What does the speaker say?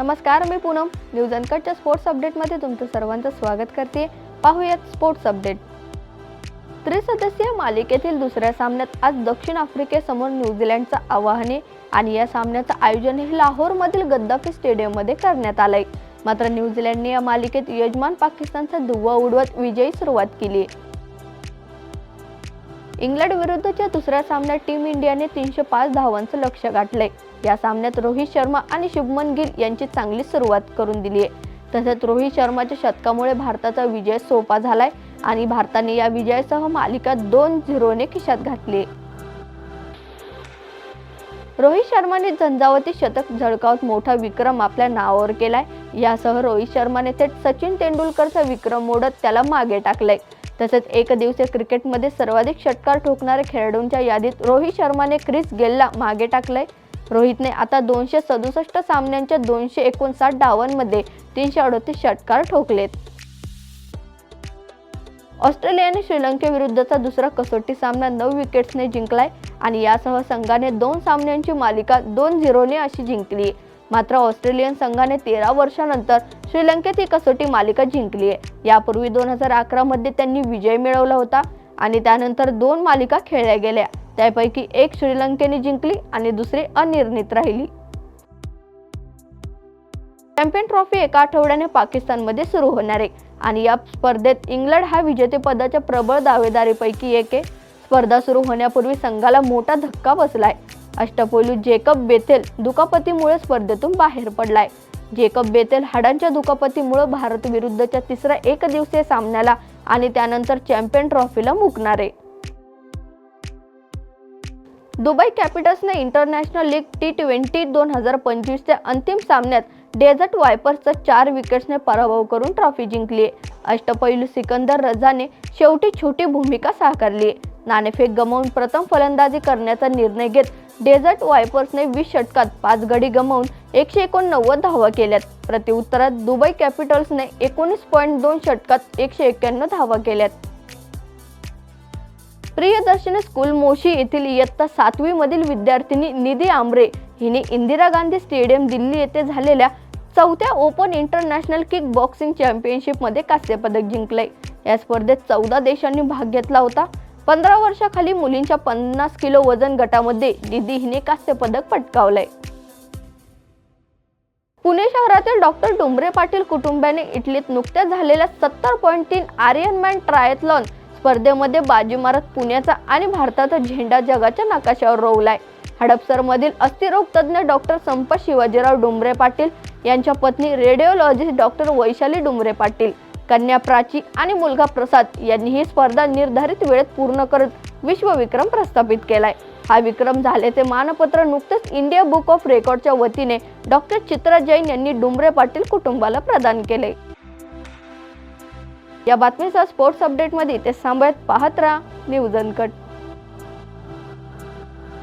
नमस्कार मी पूनम. न्यूज अनकटच्या स्पोर्ट्स अपडेटमध्ये तुमचं सर्वांचं स्वागत करते. पाहूयात स्पोर्ट्स अपडेट. त्रिसदस्यीय मालिकेतील दुसऱ्या सामन्यात आज दक्षिण आफ्रिकेसमोर न्यूझीलंडचं आवाहने आणि या सामन्याचं आयोजनही लाहोरमधील गद्दाफी स्टेडियममध्ये करण्यात आलंय. मात्र न्यूझीलंडने या मालिकेत यजमान पाकिस्तानचा दुवा उडवत विजयी सुरुवात केली. इंग्लंड विरुद्धच्या दुसऱ्या सामन्यात टीम इंडियाने तीनशे पाच धावांचं लक्ष गाठलंय. या सामन्यात रोहित शर्मा आणि शुभमन गिल यांची चांगली सुरुवात करून दिली आहे तसेच रोहित शर्माच्या शतकामुळे भारताचा विजय सोपा झालाय आणि भारताने या विजयासह मालिका दोन झिरोने खिशात घातली रोहित शर्माने झंझावती शतक झळकावत मोठा विक्रम आपल्या नावावर केलाय. यासह रोहित शर्माने थेट सचिन तेंडुलकरचा विक्रम मोडत त्याला मागे टाकलाय. तसेच एक दिवसीय क्रिकेटमध्ये सर्वाधिक षटकार ठोकणाऱ्या खेळाडूंच्या यादीत रोहित शर्माने क्रिस गेलला मागे टाकलंय. रोहितने आता दोनशे सदुसष्ट सामन्यांच्या दोनशे एकोणसाठ डावांमध्ये तीनशे अडतीस षटकार ठोकलेत. ऑस्ट्रेलियाने श्रीलंकेविरुद्धचा दुसरा कसोटी सामना नऊ विकेट्सने जिंकलाय आणि यासह संघाने दोन सामन्यांची मालिका दोन झिरोने अशी जिंकली. मात्र ऑस्ट्रेलियन संघाने तेरा वर्षानंतर श्रीलंकेत ही कसोटी मालिका जिंकली आहे. यापूर्वी दोन हजार अकरामध्ये त्यांनी विजय मिळवला होता आणि त्यानंतर दोन मालिका खेळल्या गेल्या. त्यापैकी एक श्रीलंकेने जिंकली आणि दुसरी अनिर्णित राहिली. चॅम्पियन ट्रॉफी एका आठवड्याने पाकिस्तानमध्ये सुरू होणार आहे आणि या स्पर्धेत इंग्लंड हा विजेतेपदाच्या प्रबळ दावेदारीपैकी एक आहे. स्पर्धा सुरू होण्यापूर्वी संघाला मोठा धक्का बसलाय. अष्टपैलू जेकब बेथेल दुखापतीमुळे स्पर्धेतून बाहेर पडलाय. जेकब बेथेल हाडांच्या दुखापतीमुळे भारत विरुद्धच्या तिसऱ्या एकदिवसीय सामन्याला आणि त्यानंतर चॅम्पियन ट्रॉफीला मुकणार. आहे दुबई कॅपिटल्सने इंटरनॅशनल लीग टी ट्वेंटी दोन हजार पंचवीसच्या अंतिम सामन्यात डेझर्ट वायपर्सचा चार विकेट्सने पराभव करून ट्रॉफी जिंकली. अष्टपैलू सिकंदर रझाने शेवटी छोटी भूमिका साकारली. नाणेफेक गमावून प्रथम फलंदाजी करण्याचा निर्णय घेत डेझर्ट वायपर्सने वीस षटकात पाच गडी गमावून एकशे एकोणनव्वद धावा केल्यात. प्रतिउत्तरात दुबई कॅपिटल्सने एकोणीस पॉईंट दोन षटकात एकशे एक्क्याण्णव धावा केल्यात. प्रियदर्शनी स्कूल मोशी येथील इयत्ता सातवीमधील विद्यार्थिनी निधी आमरे हिने इंदिरा गांधी स्टेडियम दिल्ली येथे झालेल्या चौथ्या ओपन इंटरनॅशनल किक बॉक्सिंग चॅम्पियनशिपमध्ये कांस्यपदक जिंकले या स्पर्धेत चौदा देशांनी भाग घेतला होता. पंधरा वर्षाखाली मुलींच्या पन्नास किलो वजन गटामध्ये दिदी हिने कांस्यपदक पटकावलंय. पुणे शहरातील डॉक्टर डोंबरे पाटील कुटुंबाने इटलीत नुकत्याच झालेल्या सत्तर पॉईंट तीन आर्यन मॅन ट्रायथलॉन स्पर्धेमध्ये बाजी मारत पुण्याचा आणि भारताचा झेंडा जगाच्या नकाशावर रोवलाय. हडपसरमधील अस्थिरोग तज्ज्ञ डॉक्टर संप शिवाजीराव डुंबरे पाटील यांच्या पत्नी रेडिओलॉजिस्ट डॉक्टर वैशाली डुंबरे पाटील कन्या प्राची आणि मुलगा प्रसाद यांनी ही स्पर्धा निर्धारित वेळेत पूर्ण करत विश्वविक्रम प्रस्थापित केलाय. हा विक्रम झाल्याचे मानपत्र नुकतेच इंडिया बुक ऑफ रेकॉर्डच्या वतीने डॉक्टर चित्रा जैन यांनी डुंबरे पाटील कुटुंबाला प्रदान केले. या बातमीचा स्पोर्ट्स अपडेटमध्ये ते सांभाळत पाहत राहा न्यूज अनकट.